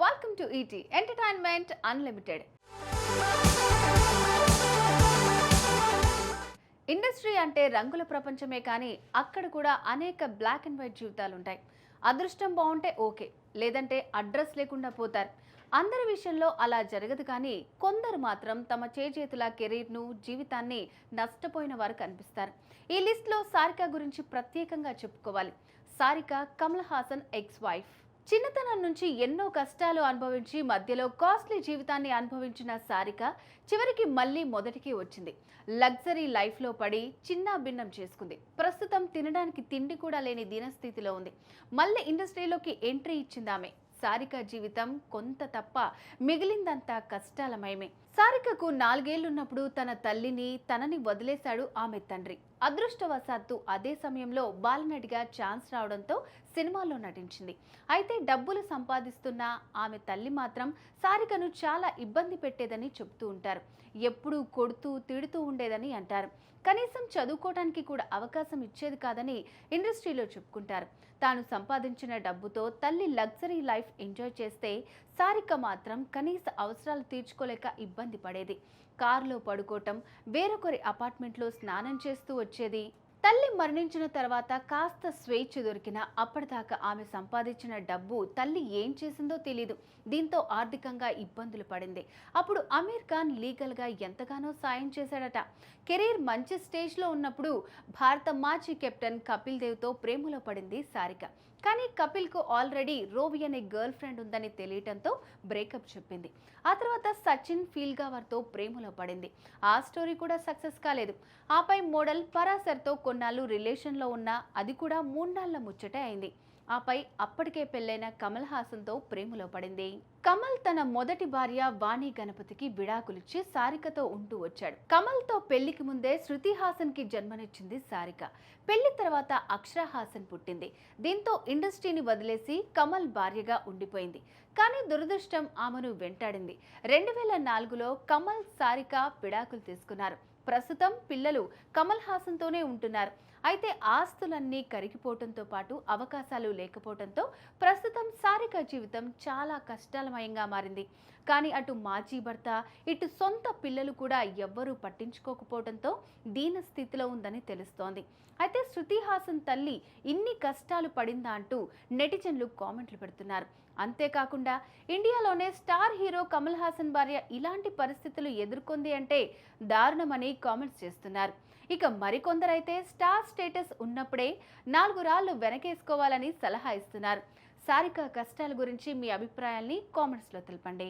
Welcome to ET entertainment unlimited industry అంటే రంగుల ప్రపంచమే కానీ అక్కడ కూడా అనేక బ్లాక్ అండ్ వైట్ జీవితాలు ఉంటాయి అదృష్టం బాగుంటే ఓకే లేదంటే అడ్రస్ లేకుండా పోతారు. అందరి విషయంలో అలా జరగదు కానీ కొందరు మాత్రం తమ చేజేతుల కెరీర్ను జీవితాన్ని నష్టపోయిన వారు కనిపిస్తారు. ఈ లిస్ట్లో సారిక గురించి ప్రత్యేకంగా చెప్పుకోవాలి. సారిక కమల్ హాసన్ ఎక్స్ వైఫ్ చిన్నతనం నుంచి ఎన్నో కష్టాలు అనుభవించి మధ్యలో కాస్ట్లీ జీవితాన్ని అనుభవించిన సారిక చివరికి మళ్ళీ మొదటికి వచ్చింది. లగ్జరీ లైఫ్లో పడి చిన్న భిన్నం చేసుకుంది. ప్రస్తుతం తినడానికి తిండి కూడా లేని దీనస్థితిలో ఉంది. మళ్ళీ ఇండస్ట్రీలోకి ఎంట్రీ ఇచ్చిందామె. సారిక జీవితం కొంత తప్ప మిగిలిందంతా కష్టాలమయమే సారికకు నాలుగేళ్ళున్నప్పుడు తన తల్లిని తనని వదిలేశాడు ఆమె తండ్రి. అదృష్టవశాత్తు అదే సమయంలో బాలనటిగా ఛాన్స్ రావడంతో సినిమాల్లో నటించింది. అయితే డబ్బులు సంపాదిస్తున్న ఆమె తల్లి మాత్రం సారికను చాలా ఇబ్బంది పెట్టేదని చెబుతూ ఉంటారు. ఎప్పుడూ కొడుతూ తిడుతూ ఉండేదని అంటారు. కనీసం చదువుకోవడానికి కూడా అవకాశం ఇచ్చేది కాదని ఇండస్ట్రీలో చెప్పుకుంటారు. తాను సంపాదించిన డబ్బుతో తల్లి లగ్జరీ లైఫ్ ఎంజాయ్ చేస్తే సారిక మాత్రం కనీస అవసరాలు తీర్చుకోలేక ఇబ్బంది పడేది. కారులో పడుకోవటం వేరొకరి అపార్ట్మెంట్లో స్నానం చేస్తూ వచ్చేది. తల్లి మరణించిన తర్వాత కాస్త స్వేచ్ఛ దొరికిన అప్పటిదాకా ఆమె సంపాదించిన డబ్బు తల్లి ఏం చేసిందో తెలియదు దీంతో ఆర్థికంగా ఇబ్బందులు పడింది. అప్పుడు అమీర్ ఖాన్ లీగల్గా ఎంతగానో సాయం చేశాడట. కెరీర్ మంచి స్టేజ్లో ఉన్నప్పుడు భారత మాజీ కెప్టెన్ కపిల్ దేవ్తో ప్రేమలో పడింది సారిక. కానీ కపిల్కు ఆల్రెడీ రోవి అనే గర్ల్ ఫ్రెండ్ ఉందని తెలియటంతో బ్రేకప్ చెప్పింది. ఆ తర్వాత సచిన్ ఫీల్గావర్తో ప్రేమలో పడింది. ఆ స్టోరీ కూడా సక్సెస్ కాలేదు. ఆపై మోడల్ పరాసర్తో కొన్నాళ్ళు రిలేషన్లో ఉన్న అది కూడా మూన్నాళ్ళ ముచ్చటే అయింది. ఆపై అప్పటికే పెళ్ళైన కమల్ హాసన్తో ప్రేమలో పడింది. కమల్ తన మొదటి భార్య వాణి గణపతికి విడాకులిచ్చి సారికతో ఉంటూ వచ్చాడు. కమల్తో పెళ్ళికి ముందే శృతి హాసన్కి జన్మనిచ్చింది సారిక. పెళ్ళి తర్వాత అక్షర హాసన్ పుట్టింది. దీంతో ఇండస్ట్రీని వదిలేసి కమల్ భార్యగా ఉండిపోయింది. కానీ దురదృష్టం ఆమెను వెంటాడింది. రెండు వేల నాలుగులో కమల్ సారిక విడాకులు తీసుకున్నారు. ప్రస్తుతం పిల్లలు కమల్ హాసన్తోనే ఉంటున్నారు. అయితే ఆస్తులన్నీ కరిగిపోవడంతో పాటు అవకాశాలు లేకపోవడంతో ప్రస్తుతం సారిక జీవితం చాలా కష్టాలమయంగా మారింది. కానీ అటు మాజీ భర్త ఇటు సొంత పిల్లలు కూడా ఎవ్వరూ పట్టించుకోకపోవడంతో దీన స్థితిలో ఉందని తెలుస్తోంది. అయితే శృతిహాసన్ తల్లి ఇన్ని కష్టాలు పడిందా అంటూ నెటిజన్లు కామెంట్లు పెడుతున్నారు. అంతేకాకుండా ఇండియాలోనే స్టార్ హీరో కమల్ హాసన్ భార్య ఇలాంటి పరిస్థితులు ఎదుర్కొంది అంటే దారుణమని కామెంట్స్ చేస్తున్నారు. ఇక మరికొందరైతే స్టార్ స్టేటస్ ఉన్నప్పుడే నాలుగు రాళ్ళు వెనకేసుకోవాలని సలహా ఇస్తున్నారు. సారిక కష్టాల గురించి మీ అభిప్రాయాల్ని కామెంట్స్లో తెలపండి.